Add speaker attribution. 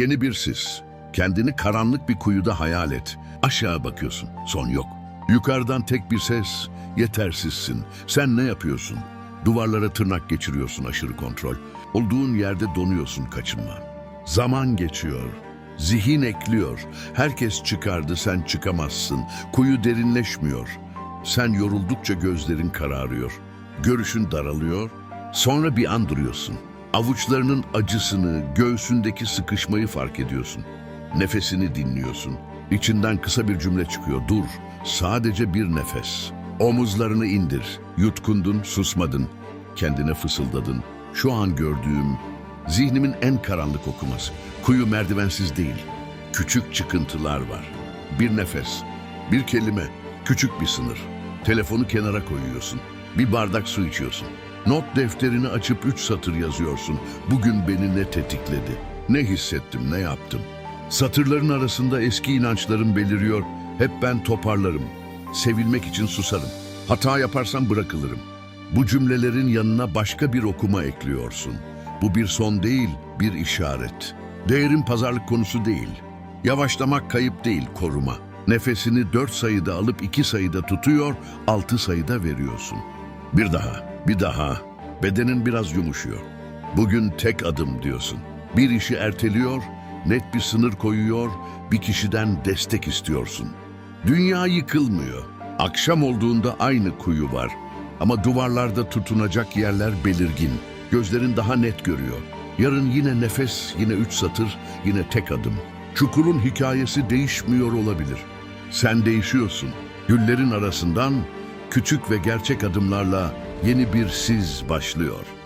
Speaker 1: Yeni bir sis. Kendini karanlık bir kuyuda hayal et. Aşağı bakıyorsun. Son yok. Yukarıdan tek bir ses. Yetersizsin. Sen ne yapıyorsun? Duvarlara tırnak geçiriyorsun aşırı kontrol. Olduğun yerde donuyorsun kaçınma. Zaman geçiyor. Zihin ekliyor. Herkes çıkardı sen çıkamazsın. Kuyu derinleşmiyor. Sen yoruldukça gözlerin kararıyor. Görüşün daralıyor. Sonra bir an duruyorsun. Avuçlarının acısını, göğsündeki sıkışmayı fark ediyorsun. Nefesini dinliyorsun. İçinden kısa bir cümle çıkıyor. Dur, sadece bir nefes. Omuzlarını indir. Yutkundun, susmadın. Kendine fısıldadın. Şu an gördüğüm zihnimin en karanlık okuması. Kuyu merdivensiz değil. Küçük çıkıntılar var. Bir nefes, bir kelime, küçük bir sınır. Telefonu kenara koyuyorsun. Bir bardak su içiyorsun. Not defterini açıp üç satır yazıyorsun. Bugün beni ne tetikledi? Ne hissettim, ne yaptım? Satırların arasında eski inançlarım beliriyor. Hep ben toparlarım. Sevilmek için susarım. Hata yaparsam bırakılırım. Bu cümlelerin yanına başka bir okuma ekliyorsun. Bu bir son değil, bir işaret. Değerin pazarlık konusu değil. Yavaşlamak kayıp değil, koruma. Nefesini dört sayıda alıp iki sayıda tutuyor, altı sayıda veriyorsun. Bir daha, bir daha. Bedenin biraz yumuşuyor. Bugün tek adım diyorsun. Bir işi erteliyor, net bir sınır koyuyor, bir kişiden destek istiyorsun. Dünya yıkılmıyor. Akşam olduğunda aynı kuyu var. Ama duvarlarda tutunacak yerler belirgin. Gözlerin daha net görüyor. Yarın yine nefes, yine üç satır, yine tek adım. Çukurun hikayesi değişmiyor olabilir. Sen değişiyorsun. Güllerin arasından küçük ve gerçek adımlarla yeni bir siz başlıyor.